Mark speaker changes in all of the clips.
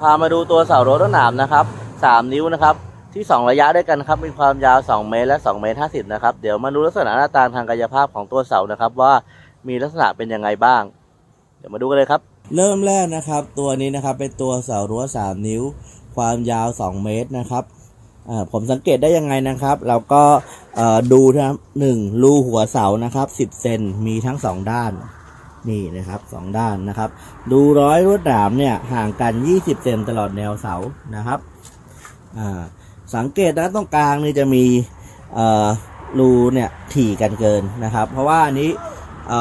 Speaker 1: พามาดูตัวเสารถต้นหนามนะครับสามนิ้วนะครับ ที่ 2 ระยะด้วยกันครับ มีความยาว 2 เมตรและ 2 เมตร 50 นะครับ เดี๋ยวมาดูลักษณะหน้าตาทางกายภาพของตัวเสานะครับ ว่ามีลักษณะเป็นยังไงบ้าง เดี๋ยวมาดูกันเลยครับ เริ่มแรกนะครับ ตัวนี้นะครับเป็นตัวเสารั้ว 3 นิ้ว ความยาว 2 เมตรนะครับผมสังเกตได้ยังไงนะครับ เราก็ดูนะครับหนึ่งรูหัวเสานะครับ 10 เซนมีทั้ง 2 ด้าน นี่นะครับสองด้านนะครับ ดูร้อยรวดหนามเนี่ยห่างกัน 20 เซนตลอดแนวเสานะครับอ่าสังเกตนะตรงกลางนี่จะมีเอ่อรูเนี่ยถี่กันเกินนะครับ เพราะว่าอันนี้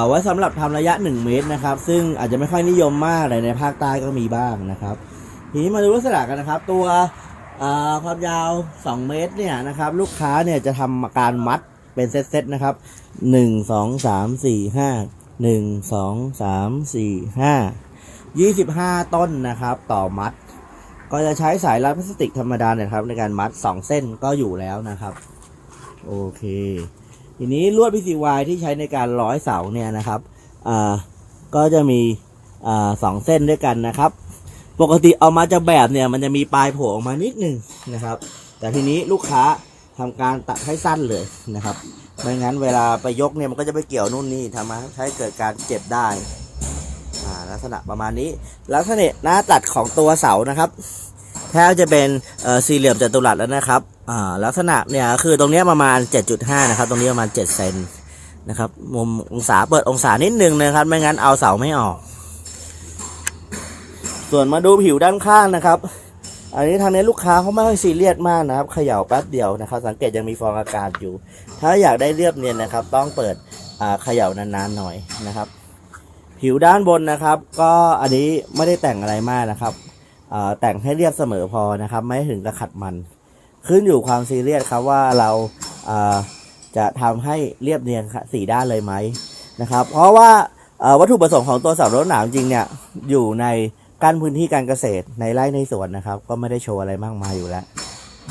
Speaker 1: ไว้สำหรับทำระยะ 1 เมตรนะครับ ซึ่งอาจจะไม่ค่อยนิยมมากเลยในภาคใต้ก็มีบ้างนะครับ ทีนี้มาดูลักษณะกันนะครับ ตัวความยาว 2 เมตรเนี่ยนะครับ ลูกค้าเนี่ยจะทำการมัดเป็นเซตๆนะครับ 1 2 3 4 5 หนึ่งสองสามสี่ห้ายี่สิบห้าต้นนะครับ ต่อมัด ก็จะใช้สายรัดพลาสติกธรรมดาเนี่ยครับ ในการมัดสองเส้นก็อยู่แล้วนะครับ โอเค ทีนี้ลวด PCY ที่ใช้ในการร้อยเสาเนี่ยนะครับอ่าก็จะมีอ่าสองเส้นด้วยกันนะครับ ปกติเอามาจะแบบเนี่ยมันจะมีปลายโผล่ออกมานิดนึงนะครับ แต่ทีนี้ลูกค้า ทำการตัดให้สั้นเลยนะครับไม่งั้นเวลาไปยกเนี่ยมันก็จะไปเกี่ยวนู่นนี่ทำให้ให้เกิดการเจ็บได้อ่าลักษณะประมาณนี้ ลักษณะหน้าตัดของตัวเสานะครับแทบจะเป็นสี่เหลี่ยมจัตุรัสแล้วนะครับอ่าลักษณะเนี่ยคือตรงนี้ประมาณ 7.5 นะครับ ตรงนี้ประมาณ 7 เซนนะครับ มุมองศาเปิดองศานิดนึงนะครับ ไม่งั้นเอาเสาไม่ออก ส่วนมาดูผิวด้านข้างนะครับ อันนี้ทางนี้ลูกค้าเขาไม่ค่อยซีเรียสมากนะครับเขย่าแป๊บเดียวนะครับ สังเกตยังมีฟองอากาศอยู่ ถ้าอยากได้เรียบเนียนนะครับ ต้องเปิดเขย่านานๆหน่อยนะครับ ผิวด้านบนนะครับ ก็อันนี้ไม่ได้แต่งอะไรมากนะครับแต่งให้เรียบเสมอพอนะครับ ไม่ถึงกระขัดมัน ขึ้นอยู่ความซีเรียสครับว่าเราจะทำให้เรียบเนียนสีด้านเลยไหมนะครับ เพราะว่าวัตถุประสงค์ของตัวสารถหนามจริงเนี่ยอยู่ใน กั้นพื้นที่การเกษตรในไร่ในสวนนะครับ ก็ไม่ได้โชว์อะไรมากมายอยู่แล้ว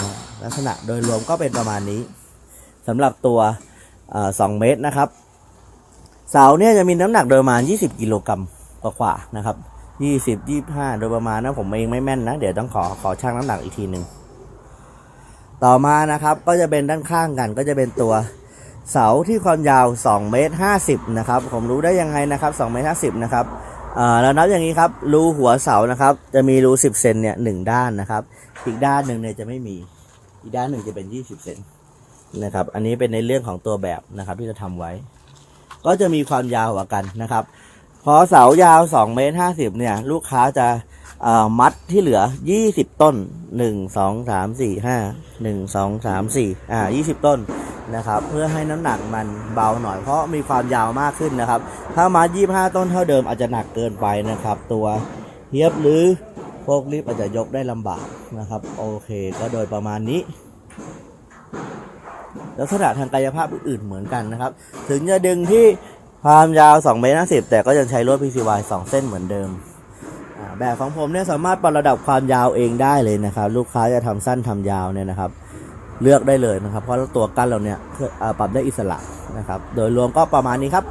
Speaker 1: นะลักษณะโดยรวมก็เป็นประมาณนี้สำหรับตัวเอ่อ2เมตรนะครับ เสาเนี่ยจะมีน้ำหนักโดยประมาณ 20 กิโลกรัมกว่าๆนะครับ 20 25 โดยประมาณนะผมเองไม่แม่นนะ เดี๋ยวต้องขอขอชั่งน้ำหนักอีกทีหนึ่งต่อมานะครับก็จะเป็นด้านข้างกัน ก็จะเป็นตัวเสาที่ความยาว2เมตร50นะครับผมรู้ได้ยังไงนะครับ2เมตร50นะครับ อ่าแล้วนับอย่างนี้ครับรูหัวเสานะครับ จะมีรู10เซนเนี่ยหนึ่งด้านนะครับ อีกด้านหนึ่งเนี่ยจะไม่มี อีกด้านหนึ่งจะเป็น20เซนนะครับ อันนี้เป็นในเรื่องของตัวแบบนะครับที่จะทำไว้ ก็จะมีความยาวกว่ากันนะครับ พอเสายาว2เมตร50เนี่ยลูกค้าจะมัดที่เหลือ20ต้น1 2 3 4 5 1 2 3 4อ่า20ต้น นะครับเพื่อให้น้ำหนักมันเบาหน่อยเพราะมีความยาวมากขึ้นนะครับ ถ้ามัด25 ต้นเท่าเดิมอาจจะหนักเกินไปนะครับ ตัวเฮียบหรือโฟกลิฟอาจจะยกได้ลำบากนะครับ โอเคก็โดยประมาณนี้ลักษณะทางกายภาพอื่นๆเหมือนกันนะครับ ถึงจะดึงที่ความยาว2เมตร50 แต่ก็ยังใช้ลวด PCY 2 เส้นเหมือนเดิม แบบของผมเนี่ยสามารถปรับระดับความยาวเองได้เลยนะครับ ลูกค้าจะทำสั้นทำยาวเนี่ยนะครับ เลือกได้เลยนะครับ เพราะตัวกั้นเราเนี่ยปรับได้อิสระนะครับ โดยรวมก็ประมาณนี้ครับ